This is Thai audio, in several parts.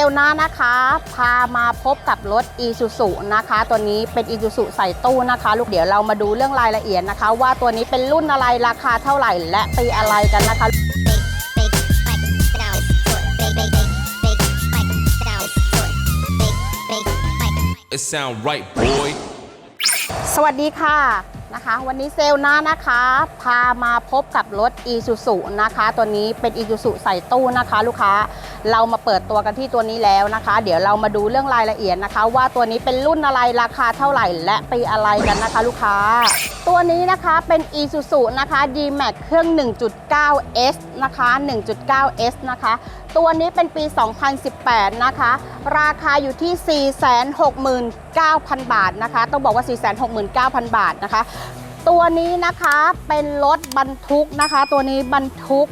ลล์หน้านะคะ พามาพบกับรถ e s u z u นะคะ ตัวนี้เป็น e s u z u ใส่ตู้นะคะ ลูกเดี๋ยวเรามาดูเรื่องรายละเอียดนะคะ ว่าตัวนี้เป็นรุ่นอะไรราคาเท่าไหร่ และปีอะไรกันนะคะ big, big, like sit down, big, big, big, big, like sit down, big, big, like. It sound right, boy. สวัสดีค่ะนะคะ วันนี้เซลล์หน้านะคะ พามาพบกับรถ e s u z u นะคะ ตัวนี้เป็น e s u z u ใส่ตู้นะคะ ลูกค้า เรามาเปิดตัวกันที่ตัวนี้แล้วนะคะ เดี๋ยวเรามาดูเรื่องรายละเอียดนะคะ ว่าตัวนี้เป็นรุ่นอะไรราคาเท่าไหร่ และปีอะไรกันนะคะ ลูกค้า ตัวนี้นะคะเป็น e s u z u นะคะ D-Max เครื่อง 1.9S นะคะ 1.9S นะคะ ตัวนี้เป็นปี 2018 นะคะ ราคาอยู่ที่ 469,000 บาทนะคะ ต้องบอกว่า 469,000 บาทนะคะตัวนี้นะคะเป็นรถบรรทุกนะคะ ตัวนี้บรรทุก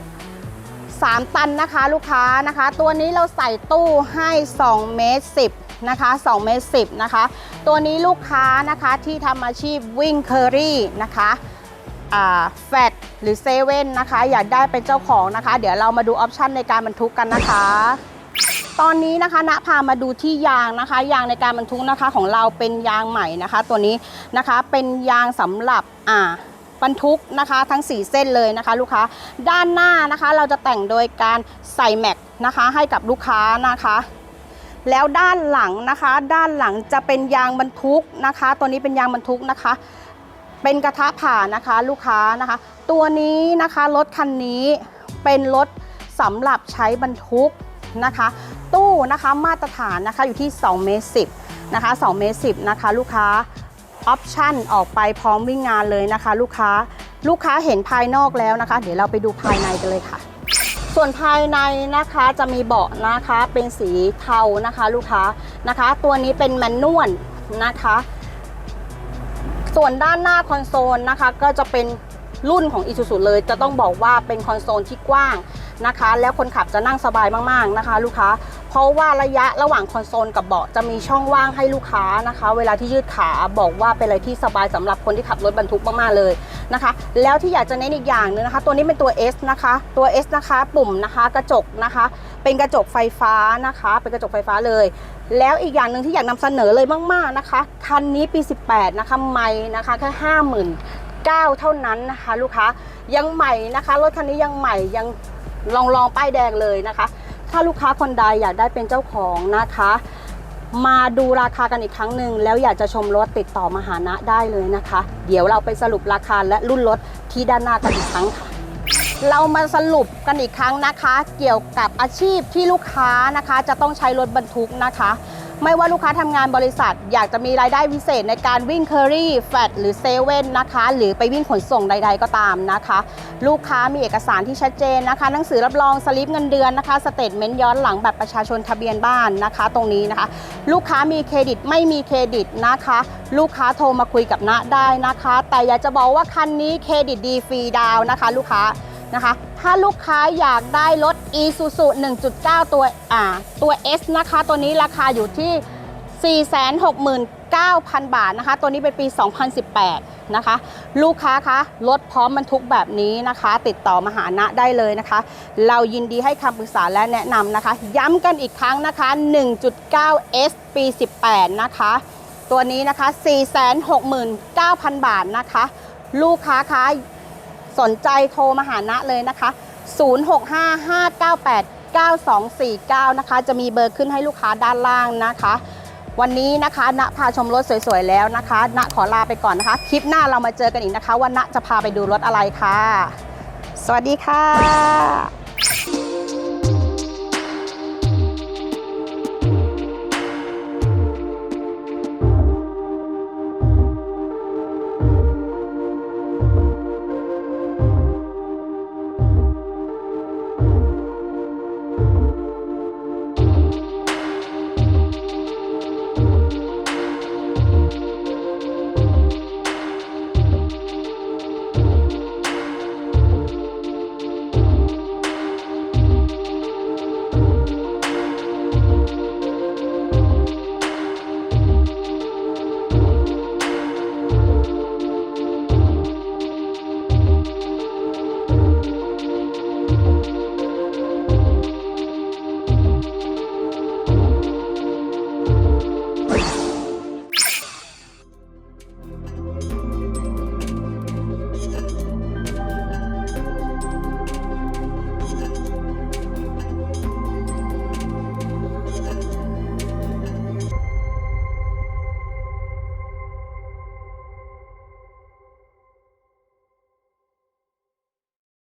3 ตันนะคะลูกค้านะคะ ตัวนี้เราใส่ตู้ให้2เมตร10นะคะ2เมตร10นะคะ ตัวนี้ลูกค้านะคะที่ทำอาชีพวิ่งเคอรี่นะคะแฟดหรือเซเว่นนะคะ อยากได้เป็นเจ้าของนะคะ เดี๋ยวเรามาดูออปชันในการบรรทุกกันนะคะตอนนี้นะคะณพามาดูที่ยางนะคะ ยางในการบรรทุกนะคะของเราเป็นยางใหม่นะคะ ตัวนี้นะคะเป็นยางสำหรับอ่า บรรทุกนะคะ ทั้ง 4 เส้นเลยนะคะ ลูกค้าด้านหน้านะคะ เราจะแต่งโดยการใส่แม็กนะคะ ให้กับลูกค้านะคะแล้วด้านหลังนะคะ ด้านหลังจะเป็นยางบรรทุกนะคะ ตัวนี้เป็นยางบรรทุกนะคะ เป็นกระทะผ่านะคะ ลูกค้านะคะ ตัวนี้นะคะรถคันนี้เป็นรถสำหรับใช้บรรทุกนะคะ ตู้นะคะมาตรฐานนะคะอยู่ที่2เมตร10นะคะ2เมตร10นะคะ ลูกค้า ออปชั่นออกไปพร้อมวิ่งงานเลยนะคะ ลูกค้าลูกค้าเห็นภายนอกแล้วนะคะ เดี๋ยวเราไปดูภายในกันเลยค่ะ ส่วนภายในนะคะจะมีเบาะนะคะเป็นสีเทานะคะ ลูกค้านะคะ ตัวนี้เป็นแมนนวลนะคะ ส่วนด้านหน้าคอนโซลนะคะ ก็จะเป็นรุ่นของ i s u z u เลย จะต้องบอกว่าเป็นคอนโซลที่กว้างนะคะ แล้วคนขับจะนั่งสบายมากๆนะคะ ลูกค้า เพราะว่าระยะระหว่างคอนโซลกับเบาะจะมีช่องว่างให้ลูกค้านะคะ เวลาที่ยืดขาบอกว่าเป็นอะไรที่สบายสำหรับคนที่ขับรถบรรทุกมากๆเลยนะคะ แล้วที่อยากจะเน้นอีกอย่างหนึงนะคะ ตัวนี้เป็นตัว S นะคะ ตัว S นะคะปุ่มนะคะกระจกนะคะ เป็นกระจกไฟฟ้านะคะ เป็นกระจกไฟฟ้าเลย แล้วอีกอย่างหนึ่งที่อยากนำเสนอเลยมากๆนะคะคันนี้ปี 18 นะคะไม่นะคะแค่ห้าหมื่นเก้าเท่านั้นนะคะ ลูกค้ายังใหม่นะคะรถคันนี้ยังใหม่ยังลองลองป้ายแดงเลยนะคะ ถ้าลูกค้าคนใดอยากได้เป็นเจ้าของนะคะ มาดูราคากันอีกครั้งหนึ่งแล้วอยากจะชมรถติดต่อมาหานะได้เลยนะคะ เดี๋ยวเราไปสรุปราคาและรุ่นรถที่ด้านหน้ากันอีกครั้งค่ะเรามาสรุปกันอีกครั้งนะคะ เกี่ยวกับอาชีพที่ลูกค้านะคะ จะต้องใช้รถบรรทุกนะคะ ไม่ว่าลูกค้าทำงานบริษัท อยากจะมีรายได้พิเศษในการวิ่งเคอรี่แฟดหรือเซเว่นนะคะ หรือไปวิ่งขนส่งใด ๆก็ตามนะคะ ลูกค้ามีเอกสารที่ชัดเจนนะคะ หนังสือรับรองสลิปเงินเดือนนะคะสเตทเมนต์ย้อนหลังแบบประชาชนทะเบียนบ้านนะคะ ตรงนี้นะคะ ลูกค้ามีเครดิตไม่มีเครดิตนะคะ ลูกค้าโทรมาคุยกับณได้นะคะ แต่อยากจะบอกว่าคันนี้เครดิตดีฟรีดาวนะคะ ลูกค้า นะคะ ถ้าลูกค้าอยากได้รถ Isuzu 1.9 ตัวอ่าตัว S นะคะ ตัวนี้ราคาอยู่ที่ 469,000 บาทนะคะ ตัวนี้เป็นปี 2018 นะคะ ลูกค้าคะรถพร้อมบรรทุกแบบนี้นะคะ ติดต่อมาหาณได้เลยนะคะ เรายินดีให้คำปรึกษาและแนะนำนะคะ ย้ำกันอีกครั้งนะคะ 1.9 S ปี 18 นะคะ ตัวนี้นะคะ 469,000 บาทนะคะ ลูกค้าคะ สนใจโทรมาหาณเลยนะคะ 0655989249 นะคะ จะมีเบอร์ขึ้นให้ลูกค้าด้านล่างนะคะ วันนี้นะคะณพาชมรถสวยๆแล้วนะคะณขอลาไปก่อนนะคะ คลิปหน้าเรามาเจอกันอีกนะคะว่าณจะพาไปดูรถอะไรค่ะ สวัสดีค่ะ